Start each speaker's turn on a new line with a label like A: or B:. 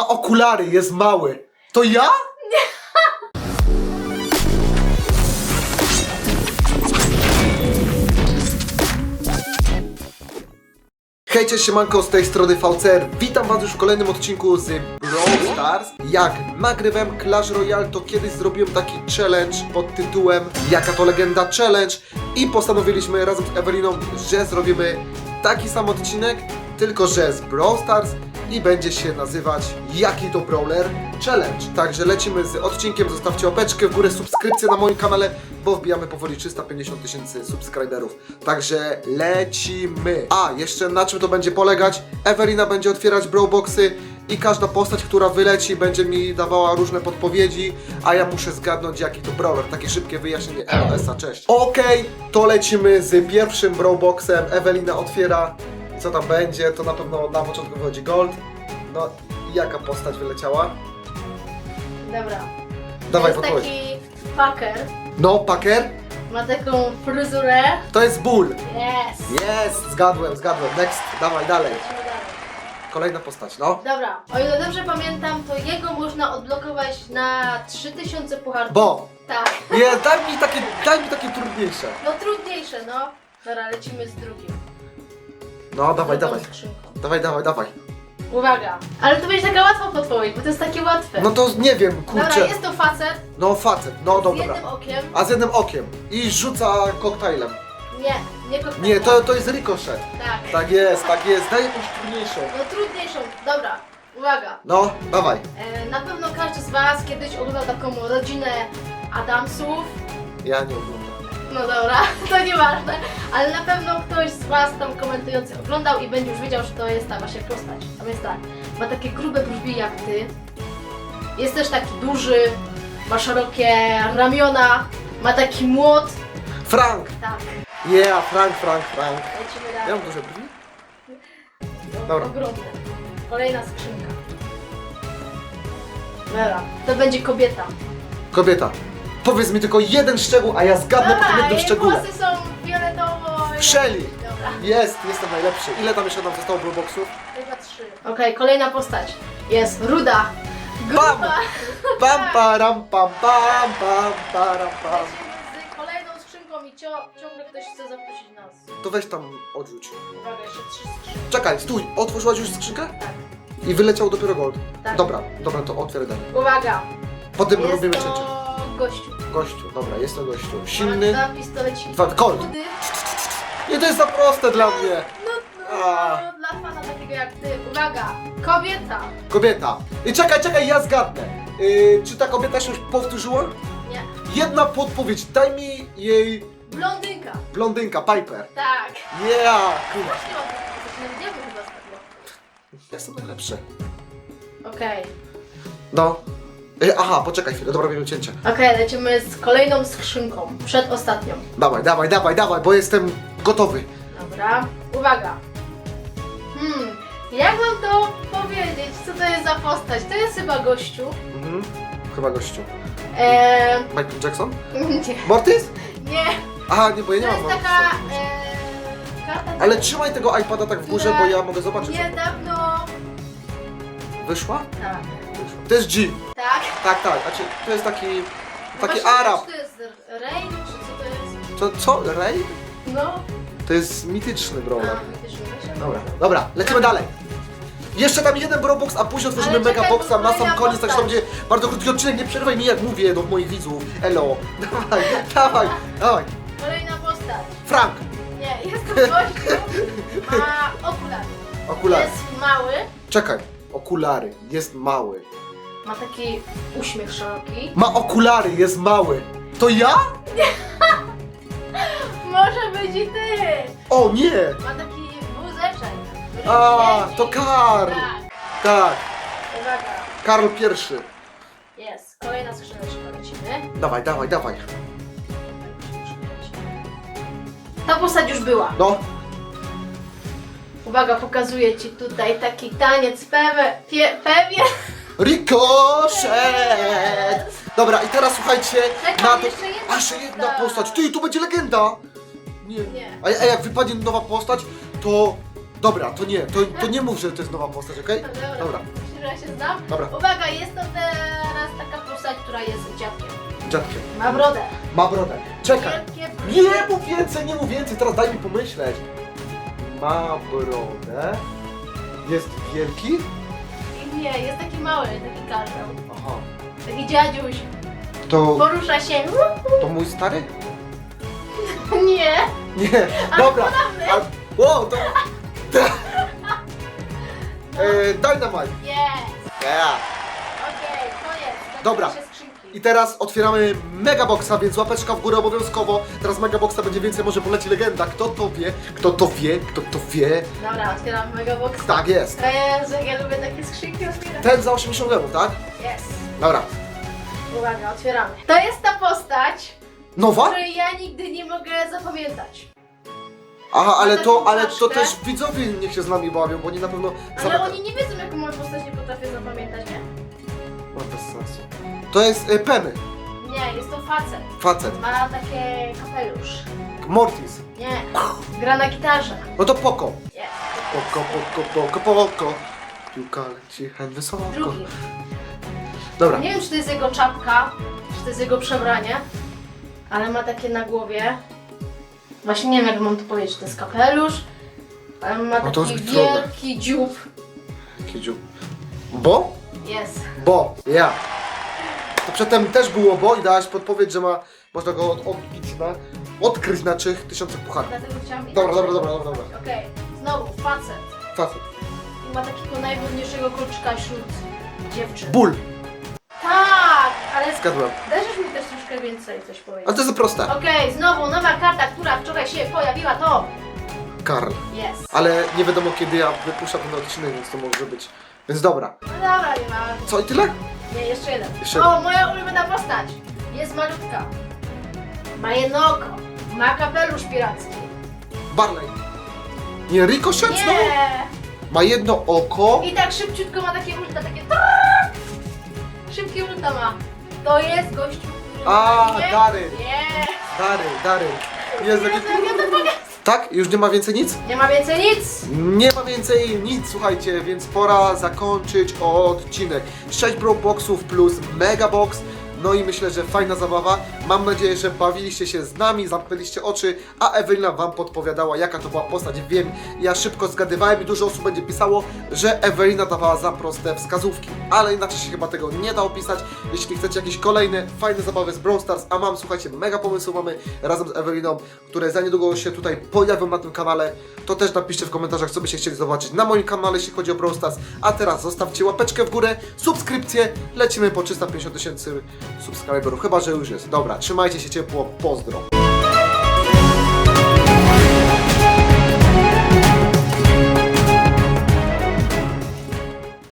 A: Ma okulary, jest mały. To ja? Hej, cześć, siemanko, z tej strony VCR. Witam was już w kolejnym odcinku z Brawl Stars. Jak nagrywam Clash Royale, to kiedyś zrobiłem taki challenge pod tytułem Jaka to legenda challenge i postanowiliśmy razem z Eweliną, że zrobimy taki sam odcinek, tylko że z Brawl Stars i będzie się nazywać Jaki to Brawler Challenge. Także lecimy z odcinkiem, zostawcie łapeczkę w górę, subskrypcję na moim kanale, bo wbijamy powoli 350 tysięcy subskryberów. Także lecimy. A, jeszcze na czym to będzie polegać? Ewelina będzie otwierać brawlboxy i każda postać, która wyleci, będzie mi dawała różne podpowiedzi, a ja muszę zgadnąć jaki to brawler. Takie szybkie wyjaśnienie. LS-a, cześć. Okej, to lecimy z pierwszym brawlboxem. Ewelina otwiera. Co tam będzie? To na pewno na początku wychodzi gold. No, i jaka postać wyleciała?
B: Dobra.
A: Dawaj,
B: jest
A: podpowiedź.
B: taki fucker.
A: No, Packer?
B: Ma taką fryzurę.
A: To jest ból.
B: Yes.
A: Jest, zgadłem, zgadłem. Next, dawaj dalej.
B: Lecimy dalej.
A: Kolejna postać, no.
B: Dobra, o ile dobrze pamiętam, to jego można odblokować na 3000 pucharów.
A: Bo.
B: Tak.
A: Nie, daj mi takie, daj mi takie trudniejsze.
B: No trudniejsze, no. Dobra, lecimy z drugim.
A: No, dawaj, dawaj.
B: skrzynką.
A: Dawaj, dawaj, dawaj.
B: Uwaga. Ale to będzie taka łatwa podpowiedź, bo to jest takie łatwe.
A: No to nie wiem,
B: Dobra,
A: kurczę.
B: jest to facet
A: No facet, no
B: z
A: dobra.
B: jednym okiem.
A: A z jednym okiem. I rzuca koktajlem.
B: Nie, nie koktajla.
A: Nie, to, to jest ricochet.
B: Tak.
A: Tak jest, tak jest. Daj jakąś trudniejszą.
B: No trudniejszą. Dobra, uwaga.
A: No, dawaj.
B: E, na pewno każdy z Was kiedyś oglądał taką rodzinę Adamsów.
A: Ja nie oglądam.
B: No dobra, to nieważne, ale na pewno ktoś z Was tam komentujący oglądał i będzie już wiedział, że to jest ta właśnie postać. A więc tak, ma takie grube brwi jak Ty, jest też taki duży, ma szerokie ramiona, ma taki młot.
A: Frank!
B: Tak,
A: Yeah, Frank, Frank, Frank.
B: lecimy
A: Ja
B: dalej.
A: mam duże brwi? Dobra.
B: Ogromne. Kolejna skrzynka. Dobra, to będzie kobieta.
A: Kobieta. Powiedz mi tylko jeden szczegół, a ja zgadnę po tym
B: Dobra,
A: jednym
B: jej
A: szczególe.
B: włosy są fioletowo.
A: Shelly!
B: Dobra.
A: Jest, jestem najlepszy. Ile tam jeszcze nam zostało brawlboxów?
B: Chyba trzy. Okej, kolejna postać. Jest ruda.
A: Bam!
B: Gruba.
A: Pam, param, pam, pam, pam, param, pam.
B: Z kolejną skrzynką i cio- ciągle ktoś chce zaprosić nas.
A: To weź tam odrzuć.
B: Uwaga, jeszcze trzy skrzynki.
A: Czekaj, stój. Otworzyłaś już skrzynkę?
B: Tak.
A: I wyleciał dopiero gold.
B: Tak.
A: Dobra, dobra, to otwieraj dalej.
B: Uwaga.
A: Potem robimy
B: to
A: cięcie.
B: Gościu.
A: Gościu, dobra, jest to gościu.
B: Ma
A: Silny.
B: dwa pistoleciki.
A: Dwa-.
B: Chudy.
A: Nie, to jest za proste dla mnie.
B: No, no,
A: A.
B: no, dla fana takiego jak ty. Uwaga. Kobieta.
A: Kobieta. I czekaj, czekaj, ja zgadnę. Yy, czy ta kobieta się już powtórzyła?
B: Nie.
A: Jedna podpowiedź, daj mi jej
B: Blondynka.
A: blondynka, Piper.
B: Tak.
A: Yeah! Kurwa,
B: Właśnie mam diabły chyba spadło.
A: jestem najlepszy.
B: Okej.
A: No. Yy, aha, poczekaj chwilę, dobra, robimy cięcie.
B: Okej, lecimy z kolejną skrzynką. Przedostatnią.
A: Dawaj, dawaj, dawaj, dawaj, bo jestem gotowy.
B: Dobra, uwaga. Hmm, jak mam to powiedzieć? Co to jest za postać? To jest chyba gościu.
A: Mhm. Chyba gościu.
B: Eee,
A: Michael Jackson?
B: nie,
A: Mortis?
B: nie.
A: Aha, nie, bo ja
B: To
A: nie mam
B: jest
A: Mortisa.
B: taka eee, karta.
A: Ale trzymaj tego iPada tak w górze, bo ja mogę zobaczyć.
B: Niedawno.
A: Wyszła?
B: Tak.
A: Wyszła. To jest G.
B: Tak.
A: Tak, tak. Znaczy, to jest taki.
B: No
A: Taki
B: właśnie,
A: Arab.
B: Czy to jest Rain, czy co to jest?
A: To co? Ray?
B: No.
A: To jest mityczny.
B: A, myślę, że-
A: Dobra, dobra, lecimy dalej. Jeszcze tam jeden Brawlbox, a później otworzymy
B: Ale czekaj,
A: Megaboxa
B: bo
A: na sam
B: kolejna
A: koniec, tak że to
B: postać.
A: będzie bardzo krótki odcinek. Nie przerywaj mi jak mówię do moich widzów. Elo. Dawaj, dawaj, dawaj.
B: Kolejna postać.
A: Frank.
B: Nie, jest to gościu. Ma okulary.
A: Okulary.
B: Jest mały.
A: Czekaj. Okulary. Jest mały.
B: Ma taki uśmiech szeroki.
A: Ma okulary, jest mały. To ja?
B: Może być i ty!
A: O nie!
B: Ma taki wózeczek. który
A: A, to Karl.
B: Tak,
A: Tak.
B: uwaga.
A: Karl pierwszy.
B: Jest, kolejna skrzyneczka, lecimy.
A: Dawaj, dawaj, dawaj.
B: Ta postać już była.
A: No.
B: Uwaga, pokazuję ci tutaj taki taniec pewe, pie, pewien.
A: Ricochet! Dobra, i teraz słuchajcie,
B: Czekaj,
A: na to...
B: jeszcze jedna
A: A, jeszcze jedna
B: postać.
A: postać. Ty, tu będzie legenda! Nie.
B: Nie.
A: A, a jak wypadnie nowa postać, to... Dobra, to nie, to, to nie mów, że to jest nowa postać, okej?
B: Dobra,
A: Dobra.
B: która się znam.
A: Dobra.
B: Uwaga, jest to teraz taka postać, która jest dziadkiem.
A: Dziadkiem.
B: Ma brodę.
A: Ma brodę. Czekaj.
B: Wielkie
A: Nie mów więcej, nie mów więcej, teraz daj mi pomyśleć. Ma brodę. Jest wielki?
B: Nie, jest taki mały, taki karzeł.
A: Aha.
B: Taki dziadziuś.
A: To,
B: Porusza się.
A: to mój stary?
B: Nie.
A: Nie,
B: Ale
A: dobra.
B: podobny.
A: A, wow, to... e, dynamite.
B: Jest.
A: Yeah.
B: Okej, koniec.
A: Dobra.
B: Się.
A: I teraz otwieramy Megaboxa, więc łapeczka w górę obowiązkowo. Teraz Megaboxa będzie więcej, może poleci legenda. Kto to wie? Kto to wie? Kto to wie?
B: Dobra, otwieram mega box.
A: Tak jest.
B: Jezu, jak ja lubię takie skrzynki otwierać.
A: Ten za 80 lemów, tak?
B: Jest.
A: Dobra.
B: Uwaga, otwieramy. To jest ta postać,
A: Nowa?
B: której ja nigdy nie mogę zapamiętać.
A: Aha, ale to,
B: taką
A: ale to też widzowie niech się z nami bawią, bo oni na pewno...
B: Ale oni nie wiedzą, jaką moją postać nie potrafię zapamiętać, nie?
A: No, bez sensu. To jest e, Penny,
B: Nie, jest to facet.
A: facet.
B: Ma takie kapelusz.
A: Mortis.
B: Nie, gra na gitarze.
A: No to Poko.
B: Jest.
A: Poko, poko, poko, poko. Piłka leci hen wysoko.
B: Drugi.
A: Dobra.
B: Nie wiem, czy to jest jego czapka, czy to jest jego przebranie, ale ma takie na głowie. Właśnie nie wiem, jak mam to powiedzieć, czy to jest kapelusz, ale ma
A: No to
B: taki
A: trudne.
B: wielki dziób.
A: Kidziu. Bo?
B: Jest.
A: Bo, ja. To przedtem też było bo i dałaś podpowiedź, że ma, można go od, odbić na, odkryć na trzech tysiącach pucharów.
B: Dlatego chciałam
A: Dobra, dobra, dobra, dobra, dobra.
B: Okej, znowu facet.
A: Facet.
B: I ma takiego najbrudniejszego kolczyka wśród dziewczyn.
A: Ból.
B: Tak, ale
A: Zgadłem.
B: dajesz mi też troszkę więcej coś powiedzieć.
A: Ale to jest proste.
B: Okej, znowu nowa karta, która wczoraj się pojawiła, to
A: Karl.
B: jest.
A: Ale nie wiadomo kiedy ja wypuszczam ten odcinek, więc to może być. Więc dobra.
B: No dobra, nie ma.
A: Co i tyle?
B: Nie, jeszcze jeden.
A: Jeszcze
B: o, moja ulubiona postać. Jest malutka. Ma jedno oko. Ma kapelusz piracki.
A: Barley. Nie, Ricochet znowu?
B: Nie!
A: Ma jedno oko.
B: I tak szybciutko ma takie ulta, takie tak! Szybkie ulta ma. To jest gościu, który
A: A, Dary.
B: Nie!
A: Dary, dary. Jest
B: jak ja to.
A: Tak? Już nie ma więcej nic?
B: Nie ma więcej nic.
A: Nie ma więcej nic, słuchajcie, więc pora zakończyć odcinek. 6 Pro Boxów plus Mega Box. No i myślę, że fajna zabawa. Mam nadzieję, że bawiliście się z nami, zamknęliście oczy, a Ewelina Wam podpowiadała, jaka to była postać. Wiem, ja szybko zgadywałem i dużo osób będzie pisało, że Ewelina dawała za proste wskazówki. Ale inaczej się chyba tego nie da opisać. Jeśli chcecie jakieś kolejne fajne zabawy z Brawl Stars, a mam, słuchajcie, mega pomysły mamy razem z Eweliną, które za niedługo się tutaj pojawią na tym kanale, to też napiszcie w komentarzach, co byście chcieli zobaczyć na moim kanale, jeśli chodzi o Brawl Stars. A teraz zostawcie łapeczkę w górę, subskrypcję, lecimy po 350 tysięcy subskryberów, chyba że już jest. Dobra, trzymajcie się ciepło, pozdro.